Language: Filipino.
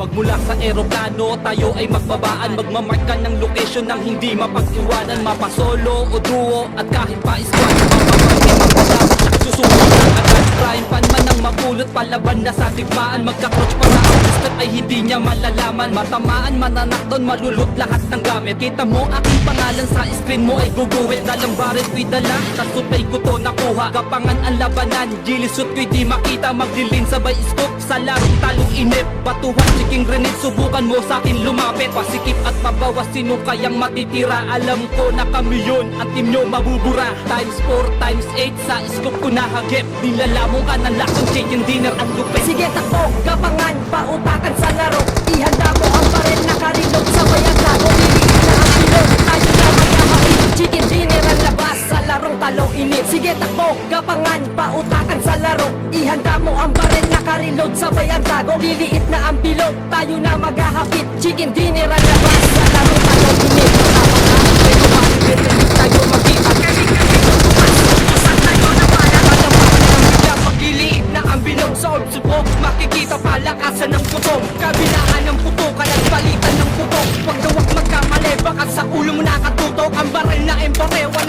Magmula sa eroplano, tayo ay magbabaan. Magmamark ka ng location ng hindi mapag-iwanan Mapasolo o duo at kahit pa squad Mapamarke magkasama at susunod man ang mapulot palaban na sa digmaan. Magka-crouch pa sa step ay hindi niya malalaman. Matamaan, mananakdon, malulot lahat ng gamit. Kita mo aking pangalan sa screen mo ay guguwit. Dalang baril ko'y dala, sa supay ko to nakuha Kapangan ang labanan, gilisot ko'y di makita. Magdilin sabay scoop sa larong talong inip. Batuhan, chiking grenade, subukan mo sa akin lumapit. Pasikip at pabawas, sino kayang matitira? Alam ko na kami yun, ang team nyo mabubura. Times 4, times 8, sa scoop ko nahagip. Nilalamong ka ng lasong chicken dinner at lupit. Sige takbo, gapangan, Sige takbo, gapangan, pautakan sa laro. Ihanda mo ang baril, nakarilod, sabay ang tago Liliit na ang bilog, tayo na maghahapit. Chicken dinner ang labas, sa laro tayo Tumit, tapakan, pero tayo magkita Kasi tayo na para Matamakan ang na ang bilog Sa orbs mo, ng putong. Kabilaan ng putukan at palitan ng putok Pagdawag magkamali, baka sa ulo mo nakatutok. Ang baril na embarewa